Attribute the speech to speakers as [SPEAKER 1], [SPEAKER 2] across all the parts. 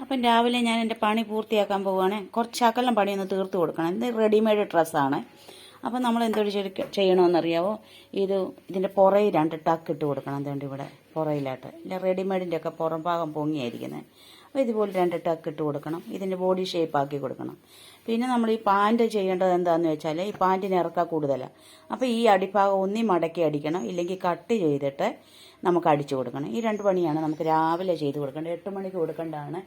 [SPEAKER 1] അപ്പം രാവിലെ ഞാൻ എന്റെ പണി പൂർത്തിയാക്കാൻ പോവുകയാണ്. കുറച്ച് അകലം പണിയൊന്ന് തീർത്ത് കൊടുക്കണം. ഇത് റെഡിമെയ്ഡ് ഡ്രസ്സാണ്. അപ്പം നമ്മൾ എന്തൊരു ചെയ്യണമെന്നറിയാവോ? ഇത് ഇതിന്റെ പുറയിൽ രണ്ട് ടക്ക് ഇട്ട് കൊടുക്കണം. എന്തുകൊണ്ട് ഇവിടെ പുറയിലായിട്ട്. ഇല്ല റെഡിമെയ്ഡിന്റെ ഒക്കെ പുറം ഭാഗം പൊങ്ങിയായിരിക്കുന്നത്. അപ്പോൾ ഇതുപോലെ രണ്ട് ടക്ക് ഇട്ട് കൊടുക്കണം. ഇതിന്റെ ബോഡി ഷേപ്പ് ആക്കി കൊടുക്കണം. പിന്നെ നമ്മൾ ഈ പാന്റ് ചെയ്യേണ്ടത് എന്താണെന്ന് വെച്ചാൽ ഈ പാന്റിന് ഇറക്ക കൂടുതലാണ് അപ്പോൾ ഈ അടിഭാഗം ഒന്നി മടക്കി അടിക്കണം. ഇല്ലെങ്കിൽ കട്ട് ചെയ്തിട്ട് നമുക്ക് അടിച്ചു കൊടുക്കണം. ഈ രണ്ട് പണിയാണ് നമുക്ക് രാവിലെ ചെയ്ത് കൊടുക്കേണ്ടത്. എട്ട് മണിക്ക് കൊടുക്കേണ്ടതാണ്.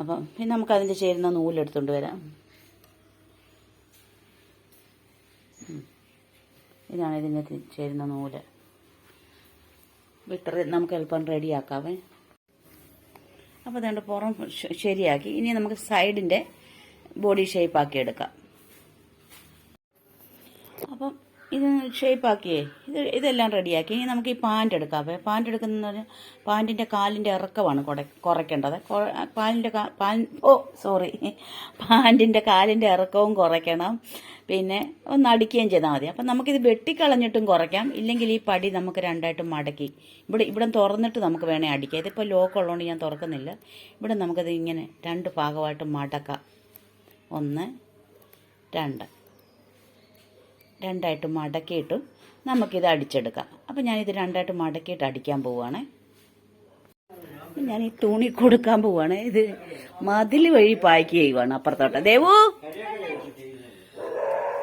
[SPEAKER 1] അപ്പം പിന്നെ നമുക്ക് അതിന്റെ ചേരുന്ന നൂലെടുത്തുകൊണ്ട് വരാം. ഇതാണ് ഇതിന്റെ ചേരുന്ന നൂൽ. വിട്ടർ നമുക്ക് എളുപ്പം റെഡിയാക്കാവേ. അപ്പോൾ അതുകൊണ്ട് പുറം ശരിയാക്കി. ഇനി നമുക്ക് സൈഡിന്റെ ബോഡി ഷേപ്പ് ആക്കി എടുക്കാം. അപ്പം ഇത് ഷേപ്പാക്കിയേ. ഇത് ഇതെല്ലാം റെഡിയാക്കി. ഇനി നമുക്ക് ഈ പാന്റ് എടുക്കാവേ പാന്റ് എടുക്കുന്ന പാന്റിന്റെ കാലിന്റെ ഇറക്കമാണ് കുറെ കുറയ്ക്കേണ്ടത്. പാലിന്റെ പാൻ ഓ സോറി. പാന്റിന്റെ കാലിന്റെ ഇറക്കവും കുറയ്ക്കണം. പിന്നെ ഒന്ന് അടിക്കുകയും ചെയ്താൽ മതി. അപ്പം നമുക്കിത് വെട്ടിക്കളഞ്ഞിട്ടും കുറയ്ക്കാം. ഇല്ലെങ്കിൽ ഈ പടി നമുക്ക് രണ്ടായിട്ട് മടക്കി. ഇവിടെ ഇവിടെ തുറന്നിട്ട് നമുക്ക് വേണേൽ അടിക്കാം. ഇതിപ്പോൾ ലോക്ക് ഉള്ളതുകൊണ്ട് ഞാൻ തുറക്കുന്നില്ല. ഇവിടെ നമുക്കത് ഇങ്ങനെ രണ്ട് ഭാഗമായിട്ട് മടക്കാം. ഒന്ന് രണ്ട്. രണ്ടായിട്ട് മടക്കിയിട്ടും നമുക്കിത് അടിച്ചെടുക്കാം. അപ്പം ഞാനിത് രണ്ടായിട്ട് മടക്കിയിട്ട് അടിക്കാൻ പോവുകയാണ്. ഞാൻ ഈ തുണി കൊടുക്കാൻ പോവാണ് ഇത് മതിൽ വഴി പായ്ക്ക് ചെയ്യുവാണ് അപ്പുറത്തോട്ട്. ദേവു!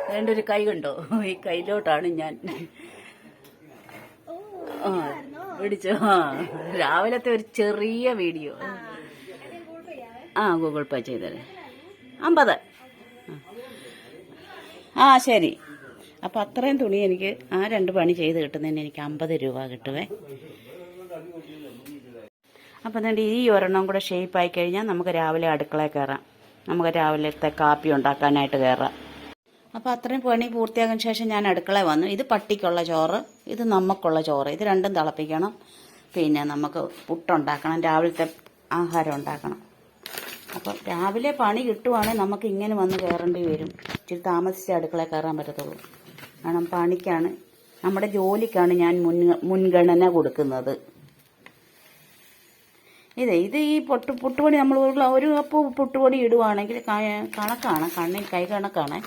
[SPEAKER 1] വേണ്ട ഒരു കൈ കണ്ടോ? ഈ കയ്യിലോട്ടാണ് ഞാൻ. ആ ആ രാവിലത്തെ ഒരു ചെറിയ വീഡിയോ. ആ ഗൂഗിൾ പേ ചെയ്തരേ. അമ്പത്. ആ ശരി. അപ്പം അത്രയും തുണി എനിക്ക് ആ രണ്ട് പണി ചെയ്ത് കിട്ടുന്നതിന് എനിക്ക് അമ്പത് രൂപ കിട്ടുവേ. അപ്പം എന്നിട്ട് ഈ ഒരെണ്ണം കൂടെ ഷേപ്പായി കഴിഞ്ഞാൽ നമുക്ക് രാവിലെ അടുക്കളയിൽ കയറാം നമുക്ക് രാവിലത്തെ കാപ്പി ഉണ്ടാക്കാനായിട്ട് കയറാം അപ്പോൾ അത്രയും പണി പൂർത്തിയാകുന്ന ശേഷം ഞാൻ അടുക്കള വന്നു. ഇത് പട്ടിക്കുള്ള ചോറ് ഇത് നമുക്കുള്ള ചോറ്. ഇത് രണ്ടും തിളപ്പിക്കണം. പിന്നെ നമുക്ക് പുട്ടുണ്ടാക്കണം രാവിലത്തെ ആഹാരം ഉണ്ടാക്കണം. അപ്പം രാവിലെ പണി കിട്ടുവാണെങ്കിൽ നമുക്ക് ഇങ്ങനെ വന്ന് കയറേണ്ടി വരും. ഇച്ചിരി താമസിച്ച് അടുക്കളയിൽ കയറാൻ പറ്റത്തുള്ളൂ. കാരണം പണിക്കാണ്. നമ്മുടെ ജോലിക്കാണ് ഞാൻ മുൻ മുൻഗണന കൊടുക്കുന്നത്. ഇത് ഇത് ഈ പൊട്ട് പുട്ടുപൊടി നമ്മൾ ഒരു കപ്പ് പുട്ടുപൊടി ഇടുവാണെങ്കിൽ കണക്കാണ് കണ്ണിൽ കൈ കണക്കാണ്.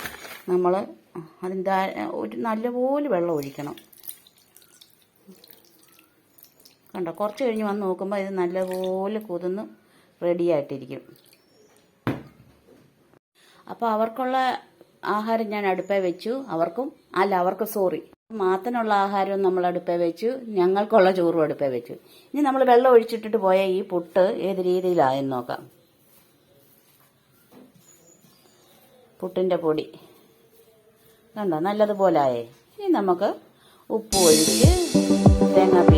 [SPEAKER 1] നമ്മൾ അതിന്റെ ഒരു നല്ലപോലെ വെള്ളം ഒഴിക്കണം. കണ്ടോ കുറച്ച് കഴിഞ്ഞ് വന്ന് നോക്കുമ്പോൾ ഇത് നല്ലപോലെ കുതിർന്ന് റെഡിയായിട്ടിരിക്കും അപ്പോൾ അവർക്കുള്ള ആഹാരം ഞാൻ അടുപ്പേ വെച്ചു. അവർക്കും അല്ല അവർക്ക് സോറി മാത്തനുള്ള ആഹാരവും നമ്മൾ അടുപ്പേ വെച്ചു. ഞങ്ങൾക്കുള്ള ചോറും അടുപ്പേ വെച്ചു. ഇനി നമ്മൾ വെള്ളം ഒഴിച്ചിട്ടിട്ട് പോയ ഈ പുട്ട് ഏത് രീതിയിലായെന്ന് നോക്കാം. പുട്ടിന്റെ പൊടി. കണ്ടോ? നല്ലതുപോലെ ആയേ. ഇനി നമുക്ക് ഉപ്പ് ഒഴിച്ച് തേങ്ങ